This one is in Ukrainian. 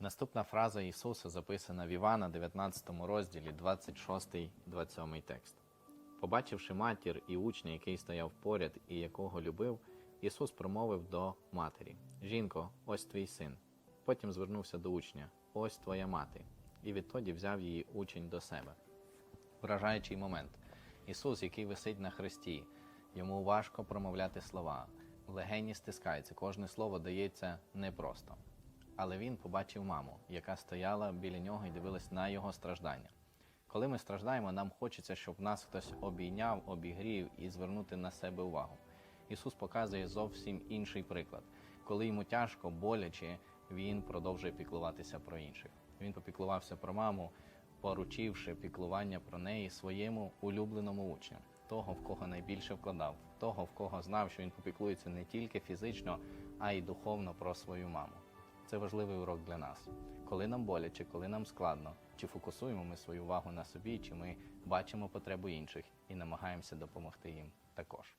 Наступна фраза Ісуса записана в Івана, 19 розділі, 26-27 текст. Побачивши матір і учня, який стояв поряд і якого любив, Ісус промовив до матері: Жінко, ось твій син. Потім звернувся до учня: Ось твоя мати. І відтоді взяв її учень до себе. Вражаючий момент. Ісус, який висить на хресті, йому важко промовляти слова, легені стискаються, кожне слово дається непросто. Але він побачив маму, яка стояла біля нього і дивилась на його страждання. Коли ми страждаємо, нам хочеться, щоб нас хтось обійняв, обігрів і звернути на себе увагу. Ісус показує зовсім інший приклад. Коли йому тяжко, боляче, він продовжує піклуватися про інших. Він попіклувався про маму, поручивши піклування про неї своєму улюбленому учню, того, в кого найбільше вкладав, того, в кого знав, що він попіклується не тільки фізично, а й духовно про свою маму. Це важливий урок для нас. Коли нам боляче, коли нам складно, чи фокусуємо ми свою увагу на собі, чи ми бачимо потребу інших і намагаємося допомогти їм також.